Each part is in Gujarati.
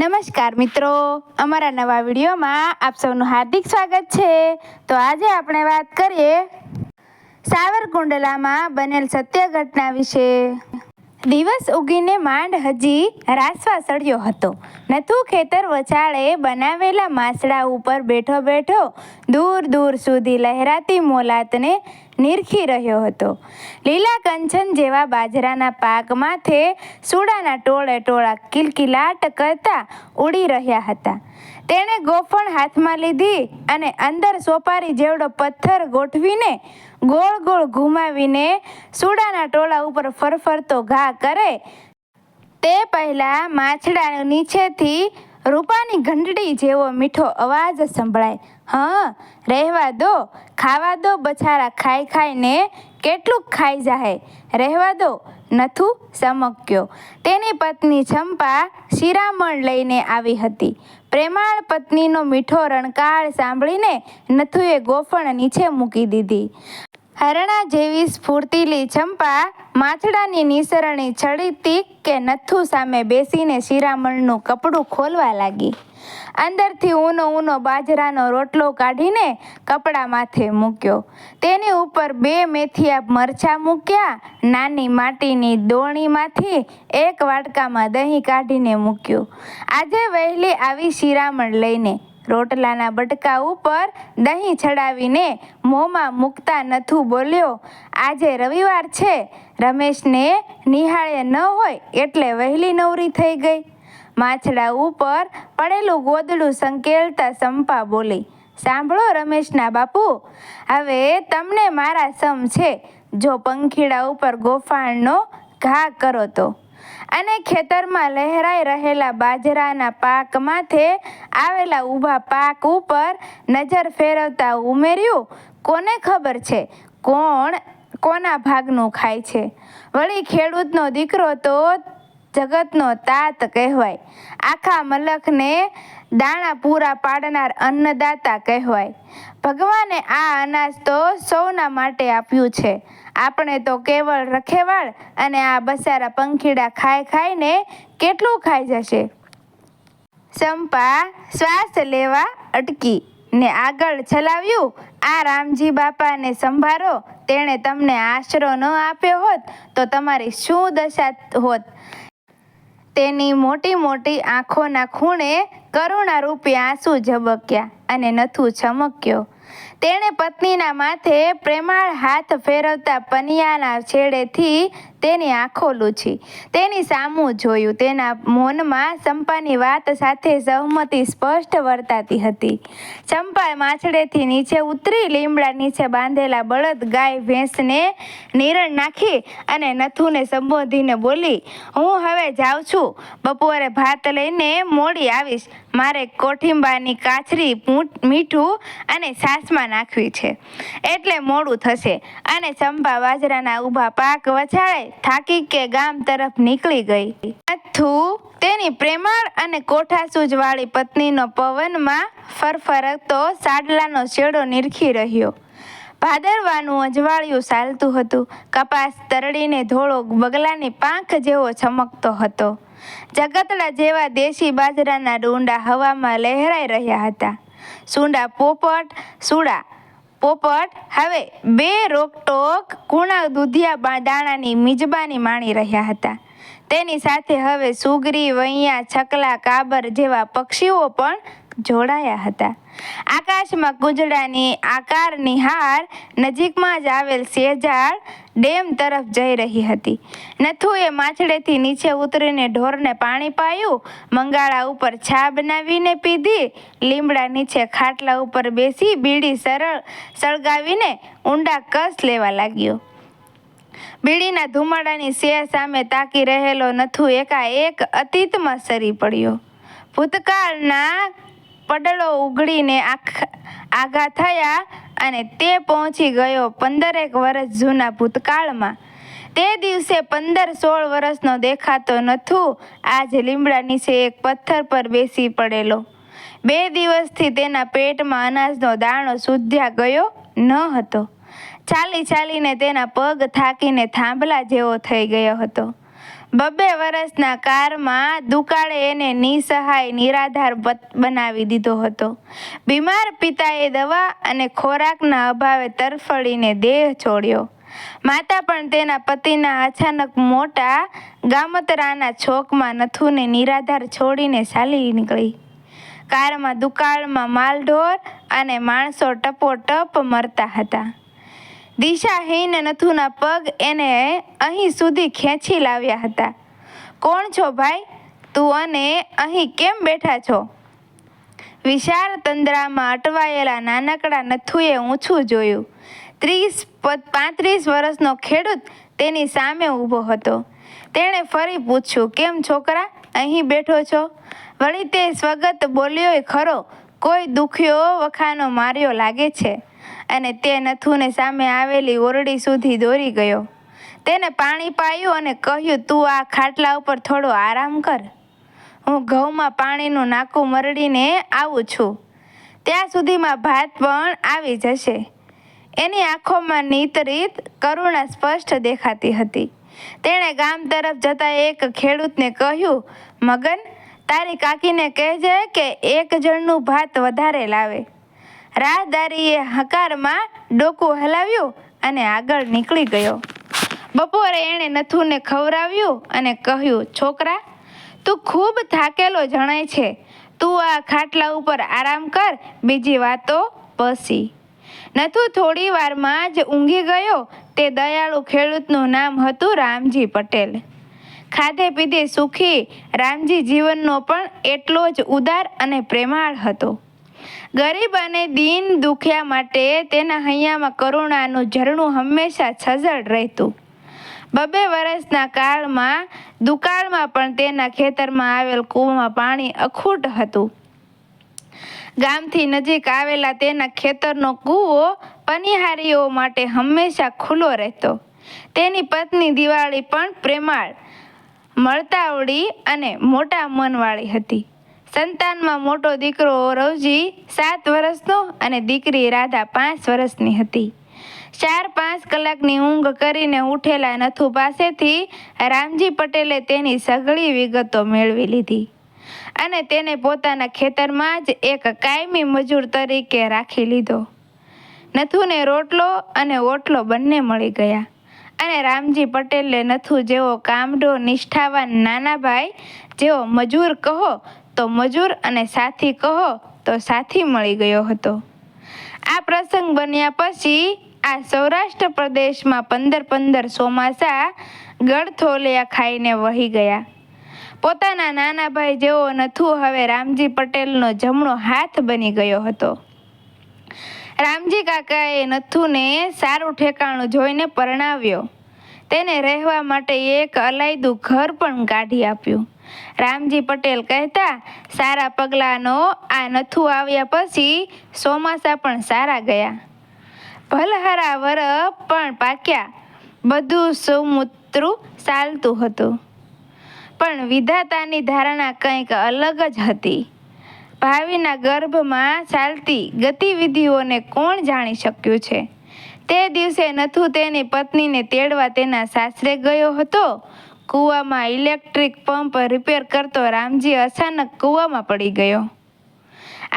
નમસ્કાર મિત્રો. અમારા નવા વિડીયોમાં આપ સૌનું હાર્દિક સ્વાગત છે. તો આજે આપણે વાત કરીએ સાવરકુંડલામાં બનેલ સત્ય ઘટના વિશે. દિવસ ઉગીને માંડ હજી રાસવા સળ્યો હતો. નથુ ખેતર વચાળે બનાવેલા માસડા ઉપર બેઠો બેઠો દૂર દૂર સુધી લહેરાતી મોલાતને નિરખી રહ્યો હતો. લીલા કંચન જેવા બાજરાના પાક માથે સુડાના ટોળે ટોળા કિલકિલાટ કરતા ઉડી રહ્યા હતા. તેણે ગોફણ હાથમાં લીધી અને અંદર સોપારી જેવડો પથ્થર ગોઠવીને ગોળ ગોળ ઘુમાવીને સુડાના ટોળા ઉપર ફરફરતો ઘા કરે. તે પહેલાં માછડા નીચેથી રૂપાની ઘંટડી જેવો મીઠો અવાજ સંભળાય. હા, રહેવા દો. ખાવા દો બછારા, ખાઈ ખાઈને કેટલુંક ખાઈ જાહે. રહેવા દો, નથું સમક્યો. તેની પત્ની ચંપા શિરામણ લઈને આવી હતી. પ્રેમાળ પત્નીનો મીઠો રણકાળ સાંભળીને નથુએ ગોફણ નીચે મૂકી દીધી. હરણા જેવી સ્ફૂર્તિલી ચંપા માછડાની નિસરણી ચડીતી કે નથ્થુ સામે બેસીને શિરામણનું કપડું ખોલવા લાગી. અંદરથી ઊનો ઊનો બાજરાનો રોટલો કાઢીને કપડા માથે મૂક્યો. તેની ઉપર બે મેથિયા મરચાં મૂક્યા, નાની માટીની દોણીમાંથી એક વાટકામાં દહીં કાઢીને મૂક્યું. આજે વહેલી આવી શિરામણ લઈને રોટલાના બટકા ઉપર દહીં ચડાવીને મોંમાં મૂકતા નથુ બોલ્યો, આજે રવિવાર છે. રમેશને નિહાળે ન હોય એટલે વહેલી નવરી થઈ ગઈ. માછડા ઉપર પડેલું ગોદડું સંકેલતા સંપા બોલી, સાંભળો રમેશના બાપુ, હવે તમને મારા સમ છે. જો પંખીડા ઉપર ગોફાણનો ઘા કરો તો. અને ખેતરમાં લહેરાઈ રહેલા બાજરાના પાક માથે આવેલા ઊભા પાક ઉપર નજર ફેરવતા ઉમેર્યું, કોને ખબર છે કોણ, કોના ભાગનું ખાય છે? વળી ખેડૂતનો દીકરો તો જગતનો તાત કહેવાય. આખા મલખને દાણા પૂરા પાડનાર અન્નદાતા કહેવાય. ભગવાને આ અનાજ તો સૌના માટે આપ્યું છે. આપણે તો કેવળ રખેવાળ અને આ બસારા પંખીડા ખાઈ ખાઈને કેટલું ખાઈ જશે? ચંપા શ્વાસ લેવા અટકી ને આગળ ચલાવ્યું. આ રામજી બાપાને સંભાળો તેણે તમને આશરો ન આપ્યો હોત તો તમારી શું દશા હોત? તેની મોટી મોટી આંખોના ખૂણે કરુણારૂપી આંસુ ઝબક્યા અને નથુ ચમક્યો તેણે પત્નીના માથે પ્રેમાળ હાથ ફેરવતા પનિયાના છેડેથી તેની આંખો લૂછી. તેની સામું જોયું. તેના મૌનમાં ચંપાની વાત સાથે સહમતિ સ્પષ્ટ વર્તાતી હતી. ચંપા માછડેથી નીચે ઉતરી, લીમડા નીચે બાંધેલા બળદ ગાય ભેંસને નિરણ નાખી અને નથુને સંબોધીને બોલી, હું હવે જાઉં છું. બપોરે ભાત લઈને મોડી આવીશ. મારે કોઠિંબાની કાચરી મીઠું અને સાસમાં નાખવી છે. એટલે મોડું થશે અને ચંપા બાજરાના ઊભા પાક વછાળે થાકી કે ગામ તરફ નીકળી ગઈ. નથુ તેની પ્રેમાળ અને કોઠાસૂજ વાળી પત્નીનો પવનમાં ફરફરતો સાડલાનો શેડો નિરખી રહ્યો. ભાદરવાનું અજવાળિયું ચાલતું હતું. કપાસ તરડીને ધોળો બગલાની પાંખ જેવો ચમકતો હતો. જગતડા જેવા દેશી બાજરાના ડુંડા હવામાં લહેરાઈ રહ્યા હતા. સુંડા પોપટ, સુડા પોપટ, હવે બે રોકટોક કુણા દૂધિયા દાણાની મિજબાની માણી રહ્યા હતા. તેની સાથે હવે સુગરી, વૈયા, છકલા, કાબર જેવા પક્ષીઓ પણ જોડાયા હતા. આકાશમાં કુંજડાની આકારની હાર નજીકમાં જ આવેલ શેજાળ ડેમ તરફ જઈ રહી હતી. નથુએ માછડેથી નીચે ઉતરીને ઢોરને પાણી પાયું, મંગાળા ઉપર છા બનાવીને પીધી, લીમડા નીચે ખાટલા ઉપર બેસી બીડી સરળ સળગાવીને ઊંડા કસ લેવા લાગ્યો. બીડીના ધુમાડાની શેર સામે તાકી રહેલો નથુ એકાએક અતીતમાં સરી પડ્યો. ભૂતકાળના પડળો ઉઘડીને આખ, આઘા થયા અને તે પહોંચી ગયો પંદરેક વર્ષ જૂના ભૂતકાળમાં. તે દિવસે પંદર સોળ વર્ષનો દેખાતો નથું આજ લીમડા નીચે એક પથ્થર પર બેસી પડેલો. બે દિવસથી તેના પેટમાં અનાજનો દાણો સુધ્યા ગયો ન હતો. ચાલી ચાલીને તેના પગ થાકીને થાંભલા જેવો થઈ ગયો હતો. બબ્બે વર્ષના કારમાં દુકાળે એને નિસહાય, નિરાધાર બનાવી દીધો હતો. બીમાર પિતાએ દવા અને ખોરાકના અભાવે તરફડીને દેહ છોડ્યો. માતા પણ તેના પતિના અચાનક મોટા ગામતરાના છોકમાં નથુને નિરાધાર છોડીને ચાલી નીકળી. કારમાં દુકાળમાં માલઢોર અને માણસો ટપોટપ મરતા હતા. દિશાહીન નથુના પગ એને અહીં સુધી ખેંચી લાવ્યા હતા. કોણ છો ભાઈ? તું અને અહીં કેમ બેઠા છો? વિશાળ તંદ્રામાં અટવાયેલા નાનકડા નથુએ ઊંચું જોયું. ત્રીસ પાંત્રીસ વર્ષનો ખેડૂત તેની સામે ઊભો હતો. તેણે ફરી પૂછ્યું, કેમ છોકરા, અહીં બેઠો છો? વળી તે સ્વગત બોલ્યો ખરો, કોઈ દુખ્યો વખાનો માર્યો લાગે છે. અને તે નથુને સામે આવેલી ઓરડી સુધી દોરી ગયો. તેને પાણી પાયું અને કહ્યું, તું આ ખાટલા ઉપર થોડો આરામ કર. હું ઘઉંમાં પાણીનું નાકું મરડીને આવું છું. ત્યાં સુધીમાં ભાત પણ આવી જશે. એની આંખોમાં નીતરીત કરુણા સ્પષ્ટ દેખાતી હતી. તેણે ગામ તરફ જતા એક ખેડૂતને કહ્યું, મગન, તારી કાકીને કહેજે કે એક જણનું ભાત વધારે લાવે. રાહદારીએ હકારમાં ડોકું હલાવ્યું અને આગળ નીકળી ગયો. બપોરે એણે નથુને ખવડાવ્યું અને કહ્યું, છોકરા, તું ખૂબ થાકેલો જણાય છે. તું આ ખાટલા ઉપર આરામ કર, બીજી વાતો પસી નથુ થોડી વારમાં જ ઊંઘી ગયો. તે દયાળુ ખેડૂતનું નામ હતું રામજી પટેલ. ખાધે પીધે સુખી રામજી જીવનનો પણ એટલો જ ઉદાર અને પ્રેમાળ હતો. ગરીબ અને દીન દુખ્યા માટે તેના હૈયામાં કરુણાનું ઝરણું હંમેશા સજળ રહેતું. બબે વર્ષના કાળમાં, દુકાળમાં પણ તેના ખેતરમાં આવેલ કૂવામાં પાણી અખૂટ હતું. ગામથી નજીક આવેલા તેના ખેતરનો કૂવો પનિહારીઓ માટે હંમેશા ખુલ્લો રહેતો. તેની પત્ની દિવાળી પણ પ્રેમાળ મળતાવડી અને મોટા મનવાળી હતી. સંતાનમાં મોટો દીકરો રવજી સાત વર્ષનો અને દીકરી રાધા પાંચ વર્ષની હતી. ચાર પાંચ કલાકની ઊંઘ કરીને ઉઠેલા નથુ પાસેથી રામજી પટેલે તેની સઘળી વિગતો મેળવી લીધી અને તેને પોતાના ખેતરમાં જ એક કાયમી મજૂર તરીકે રાખી લીધો. નથુને રોટલો અને ઓટલો બંને મળી ગયા અને રામજી પટેલે નથુ જેવો કામડો નિષ્ઠાવાન નાના ભાઈ જેવો મજૂર કહો તો મજૂર અને સાથી કહો તો સાથી મળી ગયો હતો. આ પ્રસંગ બન્યા પછી આ સૌરાષ્ટ્ર પ્રદેશમાં પંદર પંદર ચોમાસા ગળથોલિયા ખાઈને વહી ગયા. પોતાના નાના ભાઈ જેવો નથુ હવે રામજી પટેલનો જમણો હાથ બની ગયો હતો. રામજી કાકાએ નથુને સારું ઠેકાણું જોઈને પરણાવ્યો. તેને રહેવા માટે એક અલાયદું ઘર પણ કાઢી આપ્યું. રામજી પટેલ કહેતા, સારા પગલાંનો આ નથું આવ્યા પછી ચોમાસા પણ સારા ગયા. ભલહરા વર પણ પાક્યા. બધું સૌમૂત્રું ચાલતું હતું. પણ વિધાતાની ધારણા કંઈક અલગ જ હતી. ભાવિના ગર્ભમાં ચાલતી ગતિવિધિઓને કોણ જાણી શક્યું છે? તે દિવસે નથુ તેની પત્નીને તેડવા તેના સાસરે ગયો હતો. કૂવામાં ઇલેક્ટ્રિક પંપ રિપેર કરતો રામજી અચાનક કૂવામાં પડી ગયો.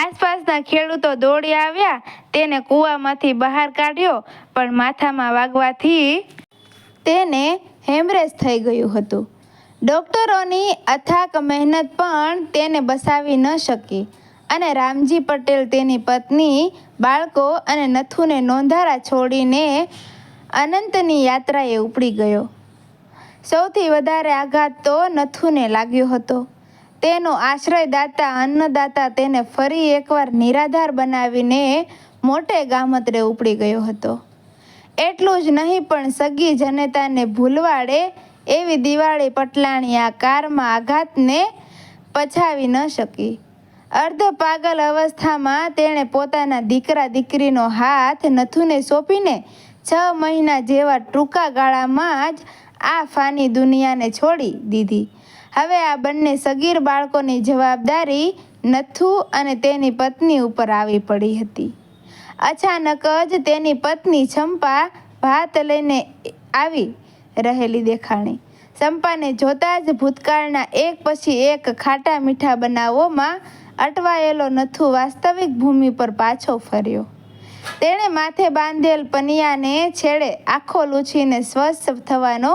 આસપાસના ખેડૂતો દોડી આવ્યા, તેને કૂવામાંથી બહાર કાઢ્યો, પણ માથામાં વાગવાથી તેને હેમરેજ થઈ ગયું હતું. ડૉક્ટરોની અથાક મહેનત પણ તેને બસાવી ન શકી અને રામજી પટેલ તેની પત્ની, બાળકો અને નથુને નોંધારા છોડીને અનંતની યાત્રાએ ઉપડી ગયો. સૌથી વધારે આઘાત તો નથુને લાગ્યો હતો. તેનો આશ્રયદાતા, અન્નદાતા તેને ફરી એકવાર નિરાધાર બનાવીને મોટે ગામતરે ઉપડી ગયો હતો. એટલું જ નહીં, પણ સગી જનતાને ભૂલવાડે એવી દિવાળી પટલાણી આ કારમાં આઘાતને પછાવી ન શકી. અર્ધ પાગલ અવસ્થામાં તેણે પોતાના દીકરા દીકરીનો હાથ નથુને સોંપીને છ મહિના જેવા ટૂંકા ગાળામાં જ આ ફાની દુનિયાને છોડી દીધી. હવે આ બંને સગીર બાળકોની જવાબદારી નથુ અને તેની પત્ની ઉપર આવી પડી હતી. અચાનક જ તેની પત્ની ચંપા ભાત લઈને આવી રહેલી દેખાણી. ચંપાને જોતા જ ભૂતકાળના એક પછી એક ખાટા મીઠા બનાવોમાં અટવાયેલો નથુ વાસ્તવિક ભૂમિ પર પાછો ફર્યો. તેણે માથે બાંધેલ પનિયાને છેડે આખો લૂછીને સ્વસ્થ થવાનો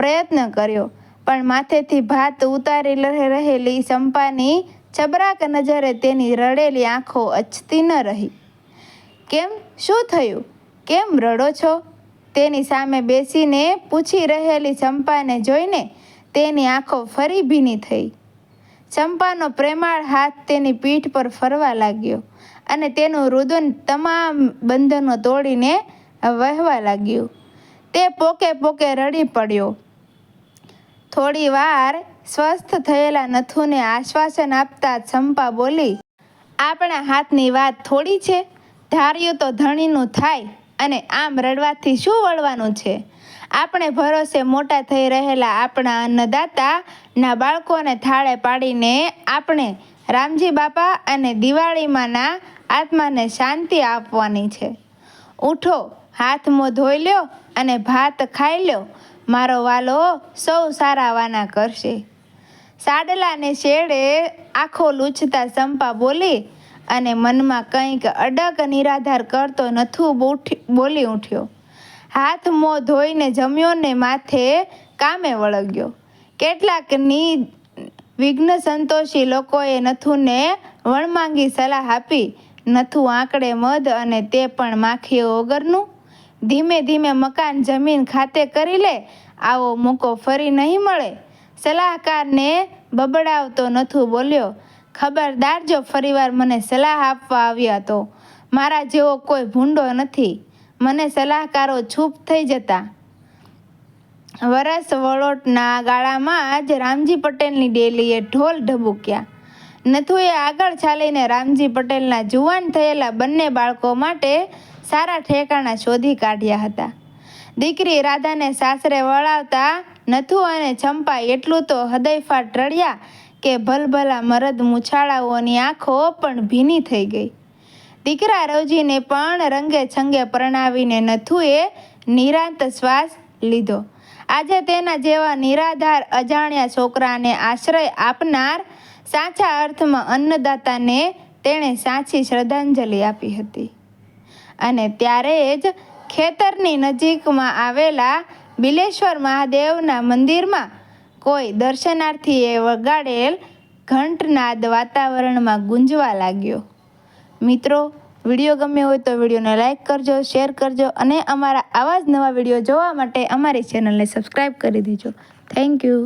પ્રયત્ન કર્યો. પણ માથેથી ભાત ઉતારી રહેલી ચંપાની ચબરાક નજરે તેની રડેલી આંખો અચતી ન રહી. કેમ? શું થયું? કેમ રડો છો? તેની સામે બેસીને પૂછી રહેલી ચંપાને જોઈને તેની આંખો ફરી ભીની થઈ. ચંપાનો પ્રેમાળ હાથ તેની પીઠ પર ફરવા લાગ્યો અને તેનું રુદન તમામ બંધનો તોડીને વહેવા લાગ્યું. તે પોકે પોકે રડી પડ્યો. થોડી વાર સ્વસ્થ થયેલા નથુને આશ્વાસન આપતા ચંપા બોલી, આપણા હાથની વાત થોડી છે. ધાર્યું તો ધણીનું થાય અને આમ રડવાથી શું વળવાનું છે? આપણે ભરોસે મોટા થઈ રહેલા આપણા અન્નદાતા ના બાળકોને થાળે પાડીને આપણે રામજી બાપા અને દિવાળીમાંના આત્માને શાંતિ આપવાની છે. ઉઠો હાથ મોં ધોઈ લ્યો અને ભાત ખાઈ લ્યો. મારો વાલો સૌ સારા વાના કરશે. સાડલાને શેડે આખો લૂછતા ચંપા બોલી અને મનમાં કંઈક અડગ નિરાધાર કરતો નથું બોલી ઉઠ્યો. હાથ મોં ધોઈને જમ્યો ને માથે કામે વળગ્યો. કેટલાકની વિઘ્ન સંતોષી લોકોએ નથુને વણમાંગી સલાહ આપી. નથું આંકડે મધ અને તે પણ માખીઓ વગરનું ધીમે ધીમે મકાન, જમીન ખાતે કરી લે, આવો મોકો ફરી નહીં મળે. સલાહકારને બબડાવતો નથું બોલ્યો. ખબરદાર જો, ફરીવાર મને સલાહ આપવા આવ્યા તો. મારા જેવો કોઈ ભૂંડો નથી. મને સલાહકારો છૂપ થઈ જતા. વરસ વળોટના ગાળામાં જ રામજી પટેલની ડેલીએ ઢોલ ઢબૂક્યા. નથુએ આગળ ચાલીને રામજી પટેલના જુવાન થયેલા બંને બાળકો માટે સારા ઠેકાણા શોધી કાઢ્યા હતા. દીકરી રાધાને સાસરે વળાવતા નથુ અને ચંપા એટલું તો હૃદયફાટ રડ્યા કે ભલભલા મરદ મૂછાળાઓની આંખો પણ ભીની થઈ ગઈ. દીકરા રવજીને પણ રંગે છંગે પરણાવીને નથુએ નિરાંત શ્વાસ લીધો. આજે તેના જેવા નિરાધાર, અજાણ્યા છોકરાને આશ્રય આપનાર સાચા અર્થમાં અન્નદાતાને તેણે સાચી શ્રદ્ધાંજલિ આપી હતી. અને ત્યારે જ ખેતરની નજીકમાં આવેલા બિલેશ્વર મહાદેવના મંદિરમાં કોઈ દર્શનાર્થીએ વગાડેલ ઘંટનાદ વાતાવરણમાં ગુંજવા લાગ્યો. મિત્રો, વીડિયો ગમ્યો હોય તો વિડીયોને લાઈક કરજો, શેર કરજો અને અમારા આવા જ નવા વીડિયો જોવા માટે અમારી ચેનલને સબસ્ક્રાઈબ કરી દેજો. Thank you.